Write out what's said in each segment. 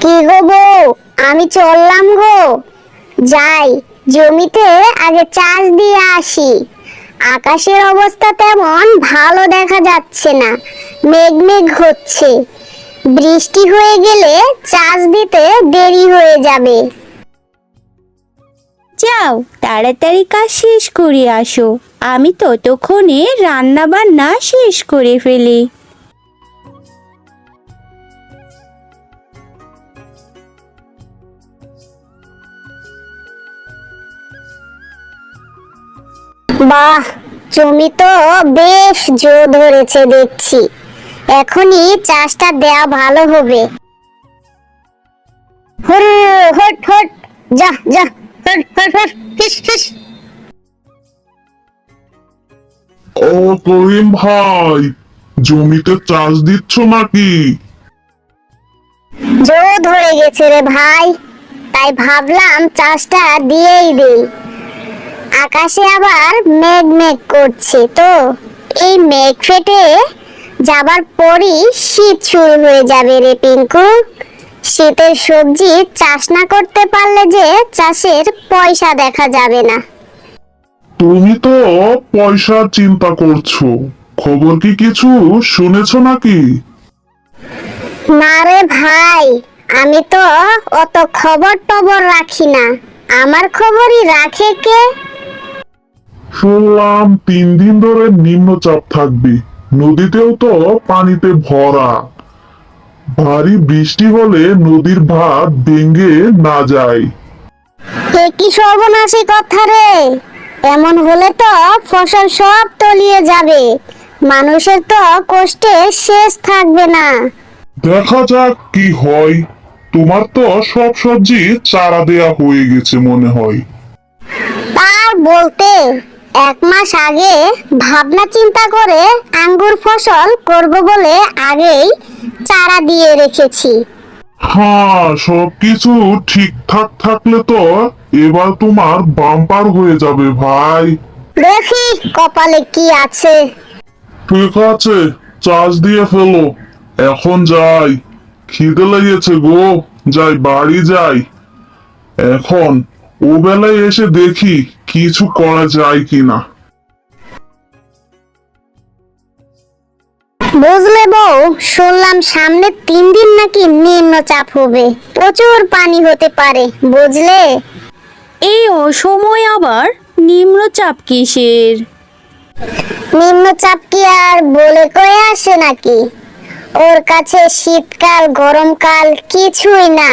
কি গো বউ? আমি চললাম গো। যাই, জমিতে আগে চাষ দিয়ে আসি। আকাশের অবস্থা তেমন ভালো দেখা যাচ্ছে না। মেঘ মেঘ হচ্ছে। বৃষ্টি হয়ে গেলে চাষ দিতে দেরি হয়ে যাবে। যাও, তাড়াতাড়ি কাজ শেষ করে আসো। আমি ততক্ষণে রান্না বান্না শেষ করে ফেলি। বাহ জমি তো বেশ জো ধরেছে দেখছি। এখনই চাষটা দেয়া ভালো হবে। হুর হট হট যা যা হট হট হট হিস হিস ও করিম ভাই জমিতে চাষ দিচ্ছ নাকি? জো ধরে গেছে রে ভাই। তাই ভাবলাম চাষটা দিয়েই দেই। আকাশে আবার মেঘ মেঘ করছে তো। এই মেঘ ফেটে যাবার পরই শীত শুরু হয়ে যাবে রে পিঙ্কু। শীতের সবজি চাষ না করতে পারলে যে চাষের পয়সা দেখা যাবে না। তুমি তো পয়সার চিন্তা করছ। খবর কি কিছু শুনেছ নাকি? না রে ভাই আমি তো অত খবর টবর রাখি না। আমার খবরই রাখে কে? শুনলাম তিন দিন ধরে নিম্নচাপ থাকবে। নদীতেও তো পানিতে ভরা। ভারী বৃষ্টি হলে নদীর ভাত ভেঙে না যায়। এ কি সর্বনাশী কথা রে? এমন হলে তো ফসল সব তলিয়ে যাবে। মানুষের তো কষ্টে শেষ থাকবে না। দেখা যাক কি হয়। তোমার তো সব সবজি চারা দেয়া হয়ে গেছে মনে হয়। তার বলতে এক মাস আগে ভাবনা চিন্তা করে আঙ্গুর ফসল করব বলে আগেই চারা দিয়ে রেখেছি। হ্যাঁ সবকিছু ঠিকঠাক থাকলে তো এবার তোমার বাম্পার হয়ে যাবে ভাই। দেখি কপালে কি আছে। ঠিক আছে চাষ দিয়ে ফেলো। এখন যাই। খিদে লেগেছে গো যাই বাড়ি যাই। এখন ও বেলায় এসে দেখি কিছু করা যায় কিনা। বুঝলে বউ শুনলাম সামনে তিন দিন নাকি নিম্নচাপ হবে। প্রচুর পানি হতে পারে বুঝলে? এই অসময় আবার নিম্নচাপ কিসের? নিম্নচাপ কি আর বলে কয়ে আসে নাকি? ওর কাছে শীতকাল গরমকাল কিছুই না।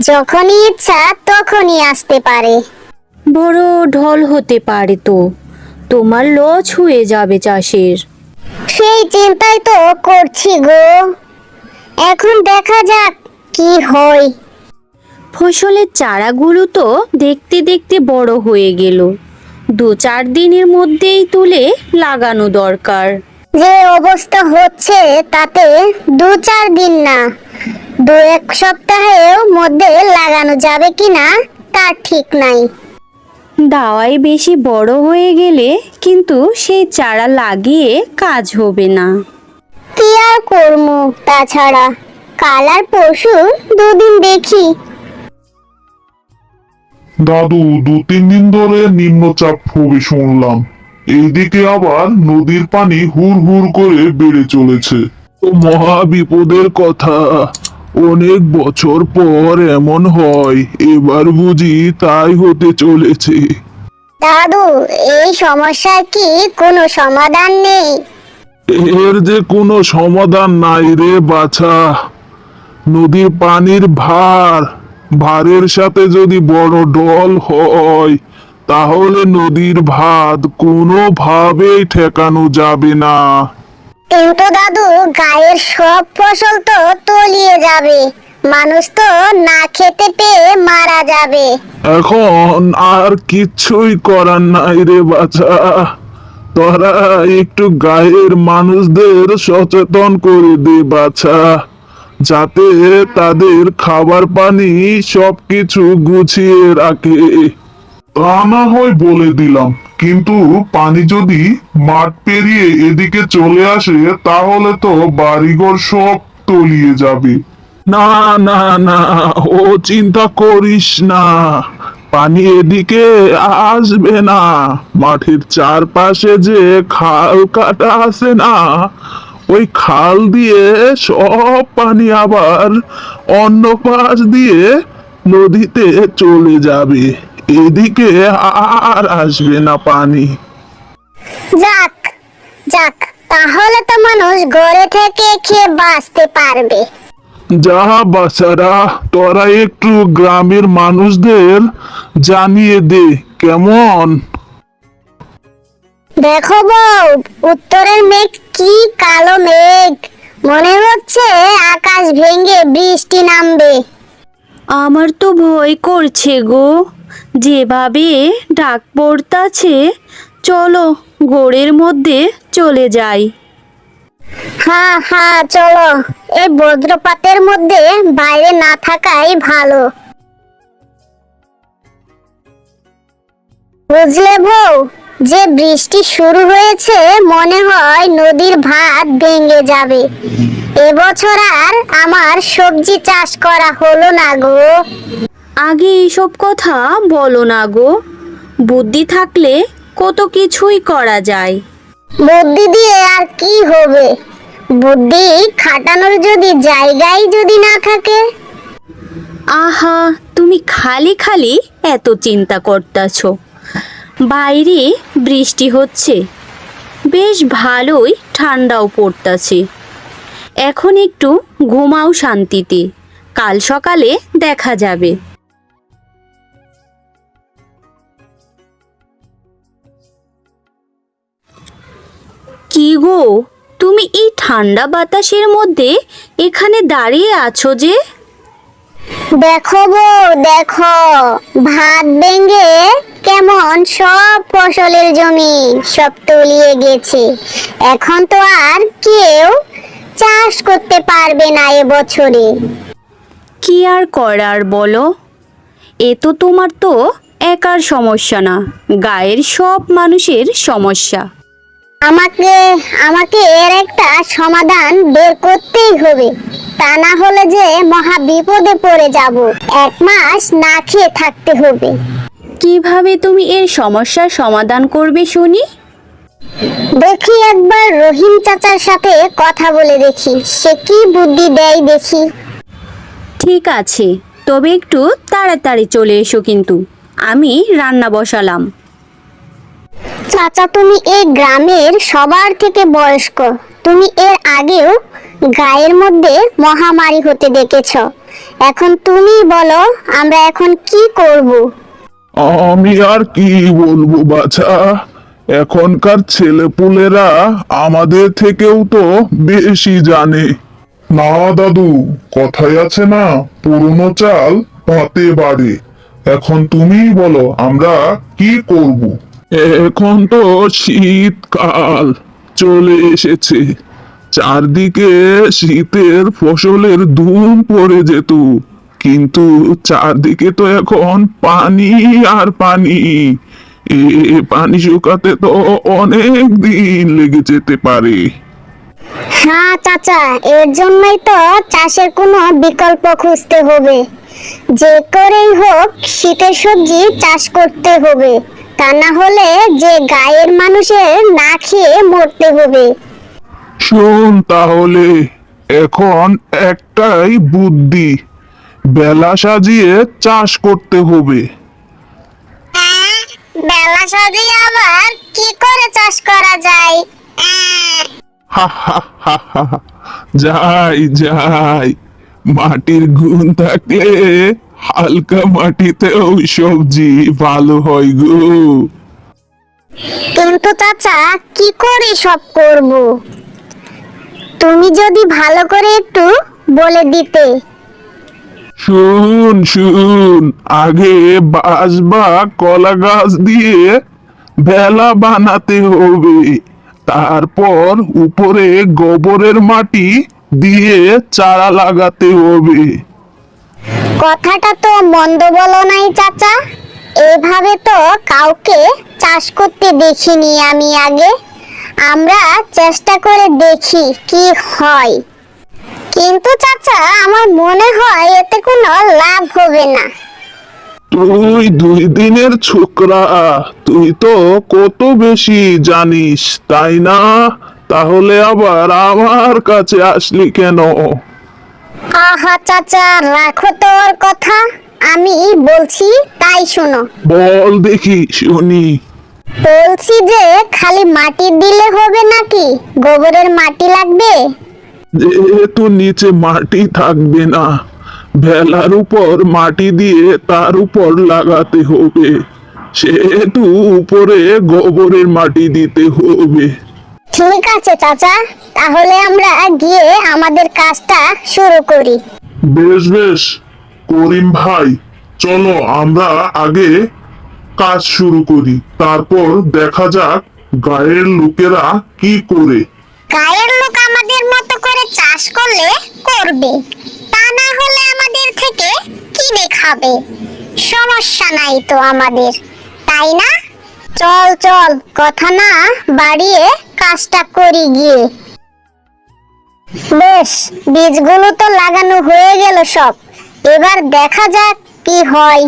যখনই ইচ্ছা তখনই আসতে পারে। বড় ঢল হতে পারে তো। তোমার লস হয়ে যাবে চাষের। সেই চিন্তাই তো করছি গো। এখন দেখা যাক কি হয়। ফসলের চারাগুলো তো দেখতে দেখতে বড় হয়ে গেল। দু চার দিনের মধ্যেই তুলে লাগানো দরকার। যে অবস্থা হচ্ছে তাতে দু চার দিন না দু এক সপ্তাহের মধ্যে লাগানো যাবে কিনা তা ঠিক নাই। দাওয়াই বেশি বড় হয়ে গেলে কিন্তু সেই চারা লাগিয়ে কাজ হবে না। কি আর করব তাছাড়া? কাল আর পরশু দুদিন দেখি। দাদু দু তিন দিন ধরে নিম্নচাপ হবে শুনলাম। এইদিকে আবার নদীর পানি হুর হুর করে বেড়ে চলেছে। তো মহা বিপদের কথা। অনেক বছর পর এমন হয় এবার বুঝি তাই হতে চলেছে। দাদু এই সমস্যার কি কোনো সমাধান নেই? এর যে কোনো সমাধান নাই রে বাছা। নদীর পানির ভার ভারের সাথে যদি বড় ডল হয় তাহলে নদীর ভাত কোনোভাবেই ঠেকানো যাবে না। কিন্তু দাদু, গায়ের সব ফসল তো তলিয়ে যাবে। মানুষ তো না খেতে পেয়ে মারা যাবে। এখন আর কিছুই করার নাই রে বাছা। তোরা একটু গায়ের মানুষদের সচেতন করে দে বাছা, যাতে তাদের খাবার পানি সবকিছু গুছিয়ে রাখে। তা না হয় বলে দিলাম, কিন্তু পানি যদি মাঠ পেরিয়ে এদিকে চলে আসে, তাহলে তো বাড়িঘর সব তলিয়ে যাবে। না না না, ও চিন্তা করিস না। পানি এদিকে আসবে না। মাঠের চারপাশে যে খাল কাটা আছে না, ওই খাল দিয়ে সব পানি আবার অন্য পাশ দিয়ে নদীতে চলে যাবে। এদিকে আর আসবে না পানি। যাক যাক তাহলে তো মানুষ ঘরে থেকে খেয়ে বাঁচতে পারবে। যা বাচ্চারা তোরা একটু গ্রামের মানুষদের জানিয়ে দে কেমন? দেখো বউ উত্তরের মেঘ কি কালো মেঘ। মনে হচ্ছে আকাশ ভেঙে বৃষ্টি নামবে। আমার তো ভয় করছে গো। যেভাবে ডাক পড়তাছে, চলো গোড়ের মধ্যে চলে যাই। হ্যাঁ হ্যাঁ চলো। এই বজ্রপাতের মধ্যে বাইরে না থাকাই ভালো। বুঝলে বউ, যে বৃষ্টি শুরু হয়েছে, মনে হয় নদীর ভাত ভেঙে যাবে। এবছর আর আমার সবজি চাষ করা হলো না গো। আগে এইসব কথা বলো না গো। বুদ্ধি থাকলে কত কিছুই করা যায়। বুদ্ধি দিয়ে আর কি হবে? বুদ্ধি খাটানোর যদি জায়গায় যদি না থাকে। আহা তুমি খালি খালি এত চিন্তা করতেছ। বাইরে বৃষ্টি হচ্ছে। বেশ ভালোই ঠান্ডাও পড়তাছে। এখন একটু ঘুমাও শান্তিতে। কাল সকালে দেখা যাবে। কি গো? তুমি এই ঠান্ডা বাতাসের মধ্যে এখানে দাঁড়িয়ে আছো যে? দেখো গো দেখো। ভাত ভেঙে কেমন সব ফসলের জমি সব তলিয়ে গেছে। এখন তো আর কেউ চাষ করতে পারবে না এবছরে। কি আর করার বলো? এ তো তোমার তো একার সমস্যা না গায়ের সব মানুষের সমস্যা। আমাকে আমাকে এর একটা সমাধান বের করতেই হবে। তা না হলে যে মহা বিপদে পড়ে যাব। এক মাস না খেয়ে থাকতে হবে। কীভাবে তুমি এর সমস্যার সমাধান করবে শুনি? দেখি একবার রহিম চাচার সাথে কথা বলে দেখি। সে কি বুদ্ধি দেয় দেখি। ঠিক আছে তবে একটু তাড়াতাড়ি চলে এসো কিন্তু। আমি রান্না বসালাম। চাচা, তুমি এই গ্রামের সবার থেকে বয়স্ক। তুমি এর আগেও গায়ের মধ্যে মহামারী হতে দেখেছ। এখন তুমি বলো, আমরা এখন কি করব? আমি আর কি বলব, বাছা? এখনকার ছেলেপুলেরা আমাদের থেকেও তো বেশি জানে। না, দাদু, কথাই আছে না, পুরনো চাল পাতে বাড়ে। এখন তুমিই বলো, আমরা কি করব? এখন তো শীতকাল চলে এসেছে। চারদিকে শীতের ফসলের ধুম পড়ে যেত। কিন্তু চারদিকে তো এখন পানি আর পানি। এ পানি শুকাতে তো অনেক দিন লেগে যেতে পারে। হ্যাঁ চাচা, এর জন্যই তো চাষের কোনো বিকল্প খুঁজতে হবে। যে করেই হোক, শীতের সবজি চাষ করতে হবে। তা না হলে যে গায়ের মানুষের না খেয়ে মরতে হবে। শোন তাহলে এখন একটাই বুদ্ধি বেলা সাজিয়ে চাষ করতে হবে। বেলা সাজিয়ে আবার কি করে চাষ করা যায়। যাই যাই মাটির গুণ থাকলে হালকা মাটিতেও সবজি ভালো হয় গো। কিন্তু চাচা কি করে সব করব? তুমি যদি ভালো করে একটু বলে দিতে। শুন শুন আগে বাঁশ বা কলা গাছ দিয়ে বেলা বানাতে হবে। তারপর উপরে গোবরের মাটি দিয়ে চারা লাগাতে হবে। কথাটা তো মন্দ বলো নাই, চাচা। এভাবে তো কাউকে চাষ করতে দেখিনি আমি আগে। আমরা চেষ্টা করে দেখি কি হয়। কিন্তু চাচা, আমার মনে হয় এতে কোনো লাভ হবে না। তুই দুই দিনের ছোকরা, তুই তো কত বেশি জানিস, তাই না? তাহলে আবার আমার কাছে আসলি কেন? আহা চাচা রাখো তোর কথা। আমি বলছি তাই শোনো। বল দেখি শুনি বলছি যে খালি মাটি দিলে হবে নাকি? গোবরের মাটি লাগবে? যেহেতু নিচে মাটি থাকবে না ভেলার উপর মাটি দিয়ে তার উপর লাগাতে হবে। সেহেতু উপরে গোবরের মাটি দিতে হবে। ঠিক আছে চাচা। তাহলে আমরা গিয়ে আমাদের কাজটা শুরু করি। বেশ বেশ। করিম ভাই চলো আমরা আগে কাজ শুরু করি। তারপর দেখা যাক গায়ের লোকেরা কি করে। গায়ের লোক আমাদের মতো করে চাষ করলে করবে। তা না হলে আমাদের থেকে কিনে খাবে। সমস্যা নাই তো আমাদের তাই না? চল চল, কথা না বাড়িয়ে কাজটা করি গিয়ে। বেশ, বীজগুলো তো লাগানো হয়ে গেল সব। এবার দেখা যাক কি হয়।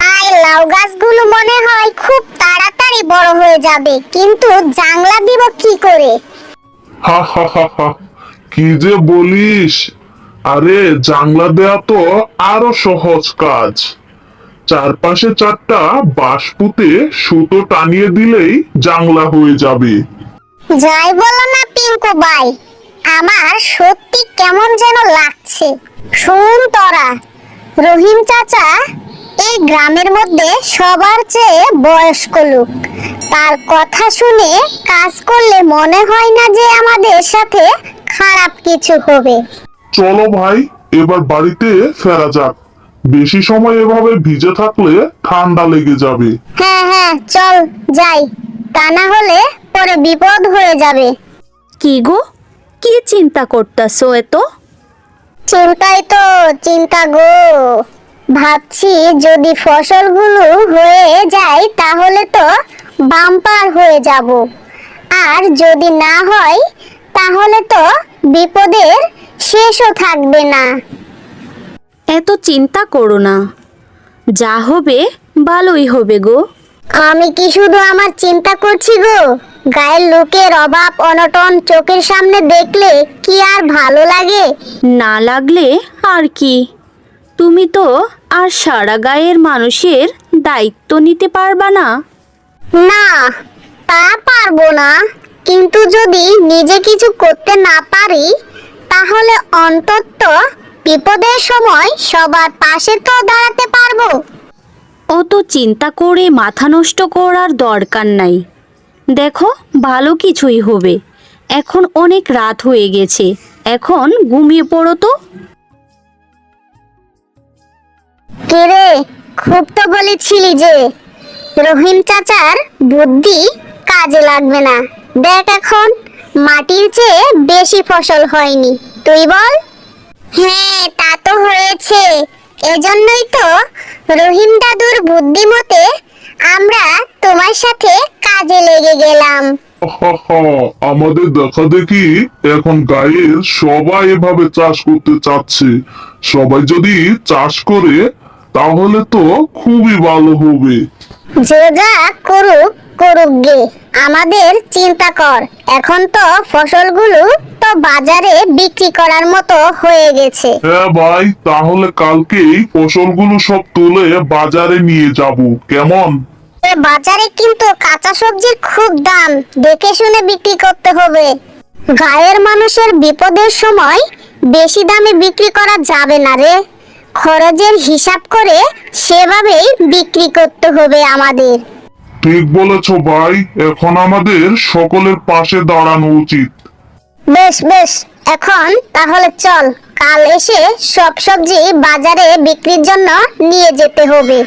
আর লাউ গাছগুলো মনে হয় খুব তাড়াতাড়ি বড় হয়ে যাবে, কিন্তু জাংলা দিব কি করে? হা হা হা হা, কি যে বলিস? আরে, জাংলা দেয়া তো আরও সহজ কাজ। চারপাশে চারটা বাঁশ পুঁতে সুতো টানিয়ে দিলেই জাংলা হয়ে যাবে। যাই বলো না পিঙ্কু ভাই আমার সত্যি কেমন যেন লাগছে। শুন তোরা রহিম চাচা এই গ্রামের মধ্যে সবার চেয়ে বয়স্ক লোক। তার কথা শুনে কাজ করলে মনে হয় না যে আমাদের সাথে খারাপ কিছু হবে। চলো ভাই এবার বাড়িতে ফেরা যাক। বেশি সময় এভাবে ভিজে থাকলে ঠান্ডা লেগে যাবে। হ্যাঁ হ্যাঁ চল যাই। তা না হলে পরে বিপদ হয়ে যাবে। কি গো? কি চিন্তা করতাছো এত? চিন্তাই তো চিন্তা গো। ভাবছি যদি ফসলগুলো হয়ে যায় তাহলে তো বাম্পার হয়ে যাব। আর যদি না হয় তাহলে তো বিপদের শেষও থাকবে না। এত চিন্তা করো না। যা হবে ভালোই হবে গো। আমি কি শুধু আমার চিন্তা করছি গো? গায়ের লোকের অভাব অনটন চোখের সামনে দেখলে কি আর ভালো লাগে? না লাগলে আর কি? তুমি তো আর সারা গায়ের মানুষের দায়িত্ব নিতে পারবা না। না তা পারব না। কিন্তু যদি নিজে কিছু করতে না পারি তাহলে অন্তত বিপদের সময় সবার পাশে তো দাঁড়াতে পারব। অত চিন্তা করে মাথা নষ্ট করার দরকার নাই। দেখো ভালো কিছুই হবে। এখন অনেক রাত হয়ে গেছে। এখন ঘুমিয়ে পড়ো তো। কিরে খুব তো বলেছিলি যে রহিম চাচার বুদ্ধি কাজে লাগবে না। দেখ এখন মাটির চেয়ে বেশি ফসল হয়নি। তুই বল। হ্যাঁ তা তো হয়েছে। এজন্যই তো রহিম দাদুর বুদ্ধিমতে আমরা তোমার সাথে কাজে লেগে গেলাম। আমাদের দেখা দেখি এখন গায়ের সবাই এভাবে চাষ করতে চাচ্ছে। সবাই যদি চাষ করে তাহলে তো খুবই ভালো হবে। যে যা করুক করুক গে আমাদের চিন্তা কর। এখন তো ফসলগুলো তো বাজারে বিক্রি করার মতো হয়ে গেছে। হ্যাঁ ভাই তাহলে কালকেই ফসলগুলো সব তুলে বাজারে নিয়ে যাব। কেমন? এ বাজারে কিন্তু কাঁচা সবজির খুব দাম। দেখে শুনে বিক্রি করতে হবে। গায়ের মানুষের বিপদের সময় বেশি দামে বিক্রি করা যাবে না রে। খরচের হিসাব করে সেভাবেই বিক্রি করতে হবে আমাদের। ঠিক বলেছ ভাই, এখন আমাদের সকলের পাশে দাঁড়ানো উচিত। বেশ বেশ, এখন তাহলে চল, কাল এসে সব সবজি বাজারে বিক্রির জন্য নিয়ে যেতে হবে।